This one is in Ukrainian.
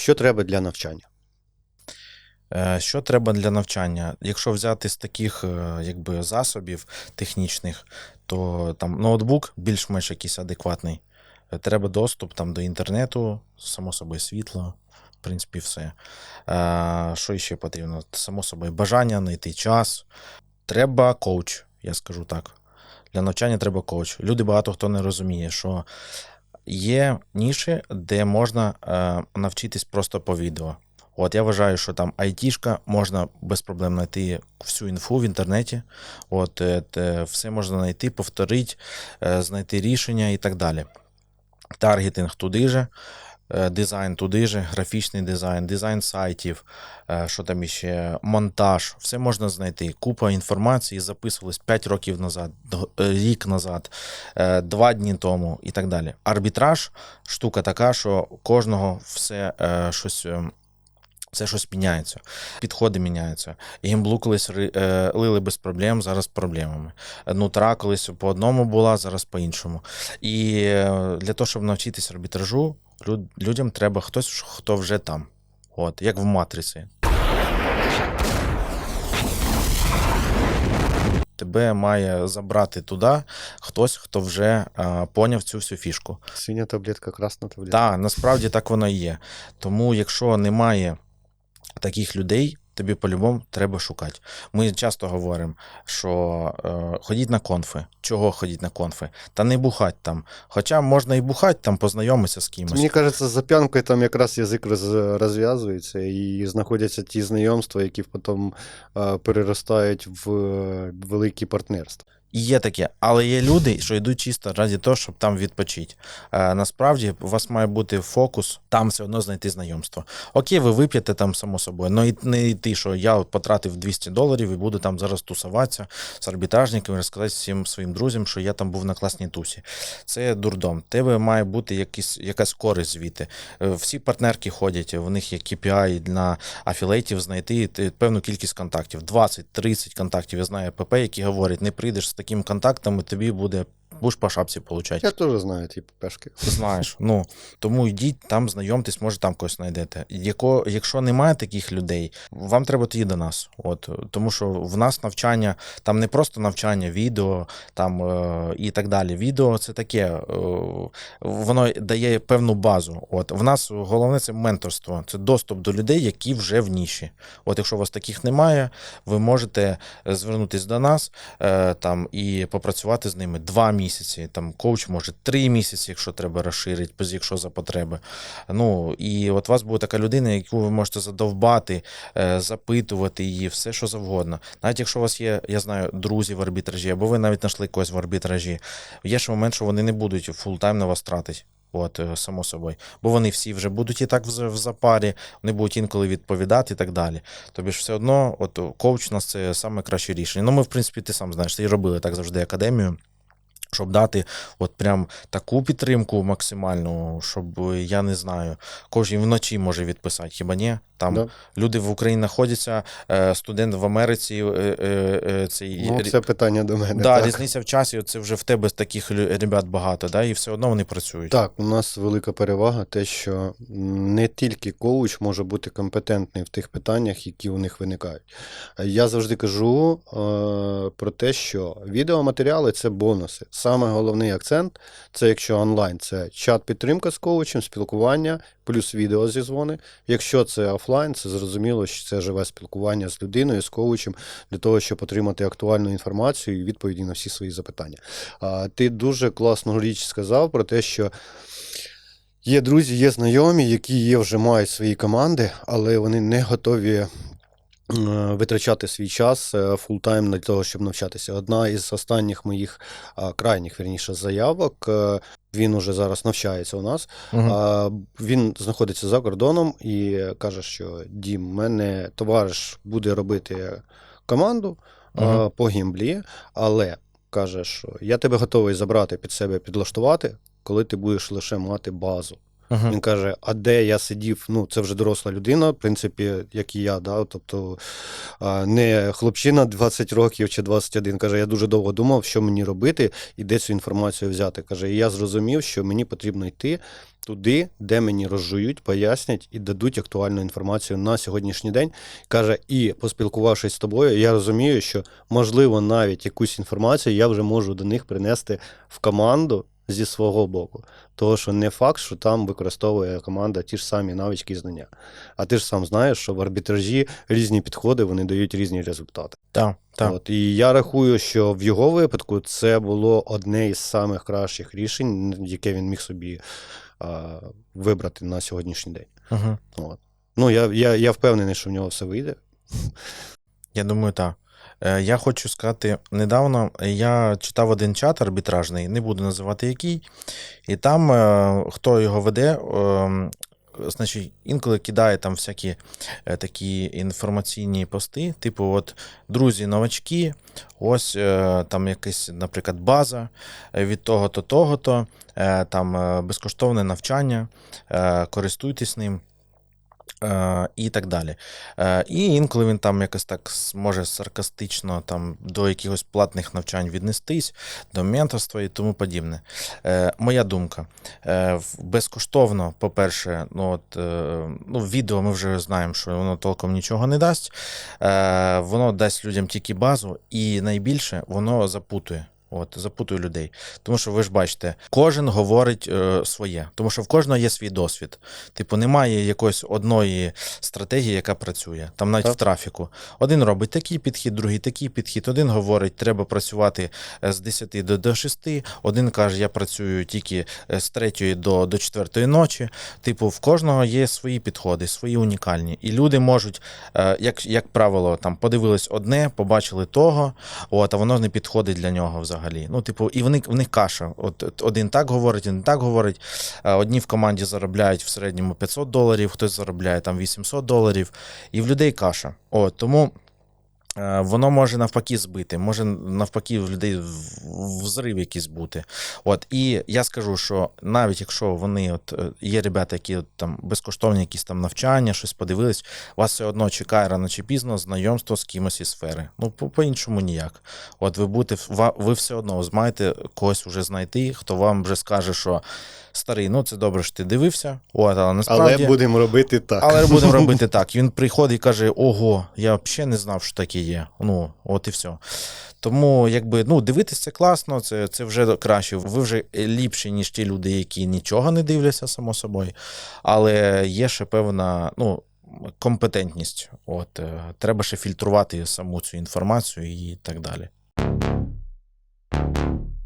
Що треба для навчання? Е, Що треба для навчання? Якщо взяти з таких е, якби, засобів технічних, то там ноутбук більш-менш якийсь адекватний. Е, Треба доступ там, до інтернету, само собою, світло, в принципі, все. Що ще потрібно? Само собою, бажання знайти час. Треба коуч, я скажу так. Для навчання треба коуч. Люди багато хто не розуміє, що є ніші, де можна е, навчитись просто по відео. От я вважаю, що там айтішка можна без проблем знайти всю інфу в інтернеті. От е, все можна знайти, повторити, е, знайти рішення і так далі. Таргетинг туди же, дизайн туди же, графічний дизайн, дизайн сайтів, е, що там іще, монтаж. Все можна знайти. Купа інформації записувались 5 років назад, е, рік назад, 2 дні тому і так далі. Арбітраж штука така, що кожного все е, щось. Все щось міняється, підходи міняються. Гімблу колись е, лили без проблем, зараз з проблемами. Нутра колись по одному була, зараз по іншому. І е, для того, щоб навчитися арбітражу, люд- людям треба хтось, хто вже там. От, як в матриці. Тебе має забрати туди хтось, хто вже е, поняв цю всю фішку. Синя таблетка, красна таблетка. Так, насправді так воно і є. Тому, якщо немає таких людей, тобі по-любому треба шукати. Ми часто говоримо, що е, ходіть на конфи. Чого ходіть на конфи? Та не бухать там. Хоча можна і бухати, там познайомитися з кимось. Мені кажеться, за п'янкою там якраз язик роз, розв'язується і знаходяться ті знайомства, які потім е, переростають в е, великі партнерства. Є таке, але є люди, що йдуть чисто раді того, щоб там відпочити. Е, насправді у вас має бути фокус там все одно знайти знайомство. Окей, ви вип'єте там само собою, але не йти, що я от потратив 200 доларів і буду там зараз тусуватися з арбітражниками, розказати всім своїм друзям, що я там був на класній тусі. Це дурдом. Тебе має бути якісь, якась користь звідти. Е, Всі партнерки ходять, в них є KPI на афілейтів знайти певну кількість контактів. 20-30 контактів. Я знаю ПП, які говорять, не прийдеш такими контактами, тобі буде будеш по шапці получати. Я теж знаю ті пешки. Знаєш, ну тому йдіть там, знайомтесь, може там когось знайдете. Яко, якщо немає таких людей, вам треба тоді до нас. От тому, що в нас навчання там не просто навчання, відео там е, і так далі. Відео це таке, е, воно дає певну базу. От в нас головне це менторство, це доступ до людей, які вже в ніші. От якщо у вас таких немає, ви можете звернутися до нас е, там і попрацювати з ними два місяці. Там коуч може три місяці, якщо треба розширити, якщо за потреби. Ну і от у вас буде така людина, яку ви можете задовбати, е, запитувати її, все що завгодно. Навіть якщо у вас є, я знаю, друзі в арбітражі, або ви навіть знайшли когось в арбітражі, є ще момент, що вони не будуть фултайм на вас тратити. От, е, само собою. Бо вони всі вже будуть і так в запарі, вони будуть інколи відповідати і так далі. Тобі ж все одно, от коуч у нас це саме краще рішення. Ну, ми, в принципі, ти сам знаєш, і робили так завжди академію. Щоб дати от прям таку підтримку максимальну, щоб я не знаю, кожен вночі може відписати, хіба ні? Там Да. люди в Україні знаходяться, е, студент в Америці, е, е, цей Ну, це питання до мене. да, так. різниця в часі, це вже в тебе таких ребят багато, да, і все одно вони працюють. Так, у нас велика перевага, те, що не тільки коуч може бути компетентний в тих питаннях, які у них виникають. Я завжди кажу е, про те, що відеоматеріали це бонуси. Саме головний акцент це якщо онлайн, це чат-підтримка з коучем, спілкування, плюс відео зі дзвони. Якщо це офлайн, це зрозуміло, що це живе спілкування з людиною, з коучем, для того, щоб отримати актуальну інформацію і відповіді на всі свої запитання. А, Ти дуже класну річ сказав про те, що є друзі, є знайомі, які є вже мають свої команди, але вони не готові. Е, Витрачати свій час е, фултайм для того, щоб навчатися. Одна із останніх моїх крайніх вірніше заявок. е, Він уже зараз навчається у нас. А, Він знаходиться за кордоном і каже, що Дім, мене товариш буде робити команду Мгм. по гімблі, але каже, що я тебе готовий забрати під себе, підлаштувати, коли ти будеш лише мати базу. Мгм. Він каже: а де я сидів? Ну, це вже доросла людина, в принципі, як і я, да? тобто не хлопчина 20 років чи 21. Каже, я дуже довго думав, що мені робити і де цю інформацію взяти. Каже, і я зрозумів, що мені потрібно йти туди, де мені розжують, пояснять і дадуть актуальну інформацію на сьогоднішній день. Каже, і поспілкувавшись з тобою, я розумію, що можливо навіть якусь інформацію я вже можу до них принести в команду зі свого боку. Того, що не факт, що там використовує команда ті ж самі навички і знання. А ти ж сам знаєш, що в арбітражі різні підходи вони дають різні результати. Так, так. От, і я рахую, що в його випадку це було одне із самих кращих рішень, яке він міг собі а, вибрати на сьогоднішній день. Угу. От. Ну, я, я, я впевнений, що в нього все вийде. Я думаю, так. Е, Я хочу сказати, недавно я читав один чат арбітражний, не буду називати який, і там е, хто його веде, е, значить, інколи кидає там всякі е, такі інформаційні пости, типу, от друзі, новачки, ось там якась, наприклад, база від того-то, того-то, там безкоштовне навчання, користуйтесь ним. І так далі. Е, і інколи він там якось так може саркастично там, до якихось платних навчань віднестись, до менторства і тому подібне. Е, моя думка. Е, безкоштовно, по-перше, ну, от, ну, відео ми вже знаємо, що воно толком нічого не дасть. Воно дасть людям тільки базу, і найбільше воно запутує. От, запутує людей. Тому що ви ж бачите, кожен говорить е, своє, тому що в кожного є свій досвід. Типу, немає якоїсь одної стратегії, яка працює. Там навіть Так. в трафіку. Один робить такий підхід, другий такий підхід. Один говорить, треба працювати е, з 10 до, до 6. Один каже, я працюю тільки е, з 3 до, до 4 ночі. Типу, в кожного є свої підходи, свої унікальні. І люди можуть, е, як, як правило, там подивились одне, побачили того, от, а воно не підходить для нього взагалі. Ну, типу, і вони, в них каша. От, один так говорить, один так говорить. Е, Одні в команді заробляють в середньому 500 доларів, хтось заробляє там 800 доларів, і в людей каша. От, тому воно може навпаки збити, може навпаки в людей взрив якийсь бути. От, і я скажу, що навіть якщо вони, от е, є ребята, які от, там безкоштовні якісь там навчання, щось подивились, вас все одно чекає рано чи пізно знайомство з кимось із сфери. Ну, по- по-іншому ніяк. От ви будете, ви все одно змаєте когось вже знайти, хто вам вже скаже, що старий, ну це добре, що ти дивився. От, але насправді. Але будемо робити так. Але будемо робити так. Він приходить і каже: Ого, я взагалі не знав, що таке є. Ну, от і все. Тому, якби, ну, дивитися це класно, це, це вже краще. Ви вже ліпші, ніж ті люди, які нічого не дивляться, само собою. Але є ще певна, ну. Компетентність, от е, треба ще фільтрувати саму цю інформацію і так далі.